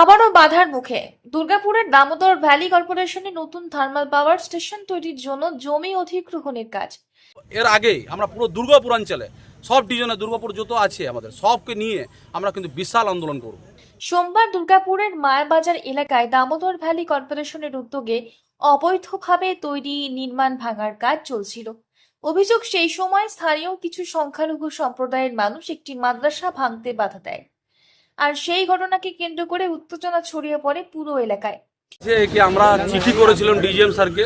আবারও বাধার মুখে। দুর্গাপুরের দামোদর ভ্যালি কর্পোরেশনে নতুন থার্মাল পাওয়ার স্টেশন তৈরির জন্য জমি অধিগ্রহণের কাজ। এর আগেই আমরা পুরো দুর্গাপুর অঞ্চলে সব ডিভিশনে দুর্গাপুর যত আছে আমাদের সবকে নিয়ে আমরা কিন্তু বিশাল আন্দোলন করব। সোমবার দুর্গাপুরের মায়াবাজার এলাকায় দামোদর ভ্যালি কর্পোরেশনের উদ্যোগে অবৈধভাবে তৈরি নির্মাণ ভাঙার কাজ চলছিল। অভিযোগ সেই সময় স্থানীয় কিছু সংখ্যালঘু সম্প্রদায়ের মানুষ একটি মাদ্রাসা ভাঙতে বাধা দেয়। আর সেই ঘটনাকে কেন্দ্র করে উত্তেজনা ছড়িয়ে পড়ে পুরো এলাকায়। যে কি আমরা চিঠি করেছিলাম ডিজিএম স্যারকে,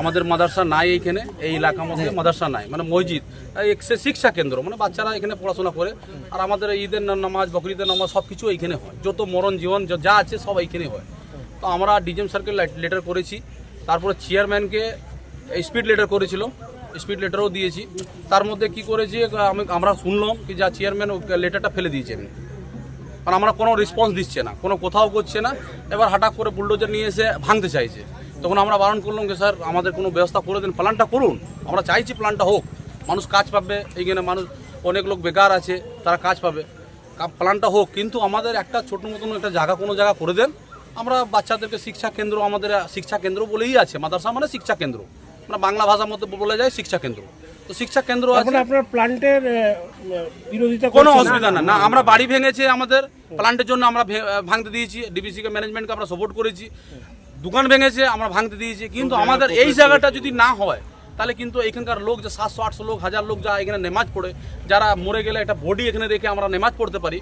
আমাদের মাদ্রাসা নাই এইখানে এই এলাকার মধ্যে মাদ্রাসা নাই মানে মসজিদ শিক্ষা কেন্দ্র মানে বাচ্চারা এখানে পড়াশোনা করে, আর আমাদের ঈদের নামাজ, বকরিদের নামাজ সব কিছু এইখানে হয়, যত মরণ জীবন, যা আছে সব এইখানে হয়। তো আমরা ডিজিএম স্যারকে লেটার করেছি, তারপরে চেয়ারম্যানকে স্পিড লেটার করেছিল স্পিড লেটারও দিয়েছি। তার মধ্যে কি করেছি, আমি আমরা শুনলাম কি যা চেয়ারম্যান লেটারটা ফেলে দিয়েছেন কারণ আমরা কোনো রেসপন্স দিচ্ছে না, কোনো কোথাও করছে না। এবার হঠাৎ করে বুলডোজার নিয়ে এসে ভাঙতে চাইছে। তখন আমরা বারণ করলাম যে, স্যার, আমাদের কোনো ব্যবস্থা করে দিন প্ল্যানটা করুন। আমরা চাইছি প্ল্যানটা হোক। মানুষ কাজ পাবে, এইখানে মানুষ, অনেক লোক বেকার আছে, তারা কাজ পাবে। প্ল্যানটা হোক, কিন্তু আমাদের একটা ছোট মতন একটা জায়গা, কোনো জায়গা করে দেন। আমরা বাচ্চাদেরকে শিক্ষা কেন্দ্র, আমাদের শিক্ষা কেন্দ্র বলেই আছে, মাদ্রাসা মানে শিক্ষা কেন্দ্র। আমরা বাংলা ভাষার মধ্যে বলে যায় শিক্ষা কেন্দ্র। তো শিক্ষা কেন্দ্র আছে? আপনার প্লান্টের বিরোধিতা কোনো অসুবিধা না না আমরা বাড়ি ভেঙেছে আমাদের প্লান্টের জন্য আমরা ভাঙতে দিয়েছি ডিবিসিকে ম্যানেজমেন্টকে আমরা সাপোর্ট করেছি। দোকান ভেঙেছে আমরা ভাঙতে দিয়েছি কিন্তু আমাদের এই জায়গাটা যদি না হয় তাহলে কিন্তু এখানকার লোক যে সাতশো আটশো লোক হাজার লোক যা এখানে নেমাজ পড়ে যারা মরে গেলে একটা বডি এখানে রেখে আমরা নেমাজ পড়তে পারি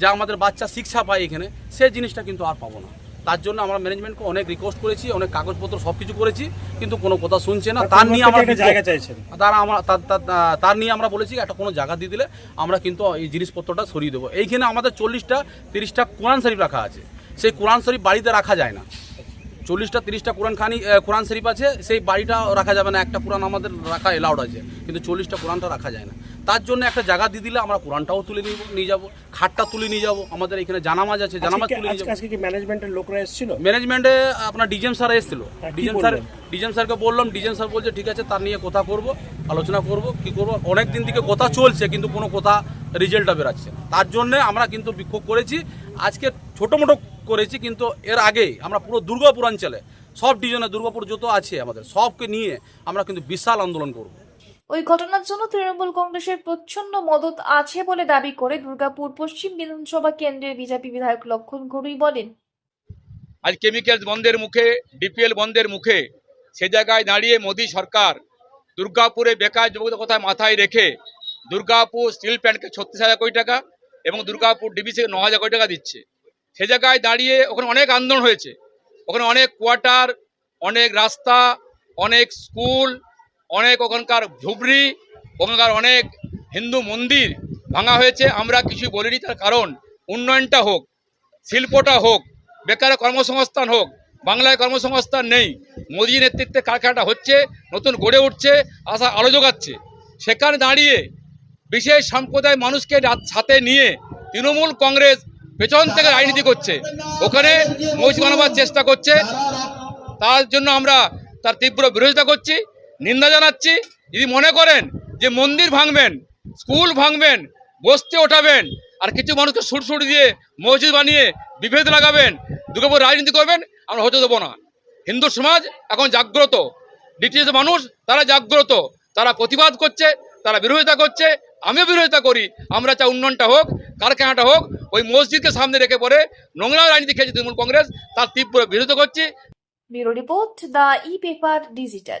যা আমাদের বাচ্চা শিক্ষা পায় এখানে সেই জিনিসটা কিন্তু আর পাবো না। তার জন্য আমরা ম্যানেজমেন্টকে অনেক রিকোয়েস্ট করেছি অনেক কাগজপত্র সব কিছু করেছি কিন্তু কোনো কথা শুনছে না। তার নিয়ে আমরা জায়গা চাইছেন? তার আমরা তার- তার- তার নিয়ে আমরা বলেছি একটা কোনো জায়গা দিয়ে দিলে আমরা কিন্তু এই জিনিসপত্রটা সরিয়ে দেবো। এইখানে আমাদের চল্লিশটা তিরিশটা কোরআন শরীফ রাখা আছে। সেই কোরআন শরীফ বাড়িতে রাখা যায় না। চল্লিশটা তিরিশটা কোরআন খানি কোরআন শরীফ আছে সেই বাড়িটা রাখা যাবে না। একটা কোরআন আমাদের রাখা এলাউড আছে। কিন্তু চল্লিশটা কোরআনটা রাখা যায় না। তার জন্য একটা জায়গা দিয়ে দিলে আমরা কোরআনটাও তুলে নিয়ে নিয়ে যাব খাটটা তুলে নিয়ে যাব আমাদের এখানে জানামাজ আছে জানামাজ তুলে নিয়ে যাব। আজকে কি ম্যানেজমেন্টের লোকরা এসেছিল? ম্যানেজমেন্টে আপনার ডিজেম স্যার এসেছিল। হ্যাঁ, ডিজেম স্যার ডিজেম স্যারকে বললাম ডিজেম স্যার বলছে ঠিক আছে তার নিয়ে কথা করব আলোচনা করব কি করব? অনেক দিন থেকে কথা চলছে কিন্তু কোনো কথা রেজাল্টটা বেরাচ্ছে তার জন্য আমরা কিন্তু বিক্ষোভ করেছি। আজকে ছোটো মোটো করেছি কিন্তু এর আগেই আমরা পুরো দুর্গাপুর অঞ্চলে সব ডিভিশনে দুর্গাপুর যত আছে আমাদের সবকে নিয়ে আমরা কিন্তু বিশাল আন্দোলন করব। ওই ঘটনার জন্য তৃণমূল কংগ্রেসের প্রচ্ছন্ন মদত আছে বলে দাবি করে দুর্গাপুর পশ্চিম বিধানসভা কেন্দ্রের বিজেপি বিধায়ক লক্ষণ ঘড়ুই বলেন, আজ কেমিক্যালস বন্ধের মুখে ডিপিএল বন্ধের মুখে, সে জায়গায় দাঁড়িয়ে মোদী সরকার দুর্গাপুরে বেকার যুবকদের কথা মাথায় রেখে দুর্গাপুর স্টিল প্ল্যান্টকে ছত্রিশ হাজার কোটি টাকা এবং দুর্গাপুর ডিবিসিকে ন হাজার কোটি টাকা দিচ্ছে। সে জায়গায় দাঁড়িয়ে ওখানে অনেক আন্দোলন হয়েছে। ওখানে অনেক কোয়ার্টার, অনেক রাস্তা, অনেক স্কুল অনেক ওখানকার ঝুবড়ি, ওখানকার অনেক হিন্দু মন্দির ভাঙা হয়েছে। আমরা কিছু বলিনি তার কারণ, উন্নয়নটা হোক, শিল্পটা হোক বেকারের কর্মসংস্থান হোক, বাংলায় কর্মসংস্থান নেই, মোদী নেতৃত্বে কারখানাটা হচ্ছে, নতুন গড়ে উঠছে, আশা আলো যোগাচ্ছে। সেখানে দাঁড়িয়ে বিশেষ সম্প্রদায় মানুষকে সাথে নিয়ে তৃণমূল কংগ্রেস পেছন থেকে রাজনীতি করছে। ওখানে মসজিদ বানাবার চেষ্টা করছে। তার জন্য আমরা তার তীব্র বিরোধিতা করছি। নিন্দা জানাচ্ছি। যদি মনে করেন যে মন্দির ভাঙবেন, স্কুল ভাঙবেন, বস্তি ওঠাবেন, আর কিছু মানুষকে সুরসুর দিয়ে মসজিদ বানিয়ে বিভেদ লাগাবেন, দুর্গাপুর রাজনীতি করবেন, আমরা হতে দেবো না। হিন্দু সমাজ এখন জাগ্রত। ডিটিএস মানুষ, তারা জাগ্রত। তারা প্রতিবাদ করছে, তারা বিরোধিতা করছে, আমিও বিরোধিতা করি। আমরা চাই উন্নয়নটা হোক, কারখানাটা হোক, ওই মসজিদকে সামনে রেখে পরে নোংরা রাজনীতি খেয়েছে তৃণমূল কংগ্রেস, তার তীব্র বিরোধিতা করছি। Bureau report, the E paper digital.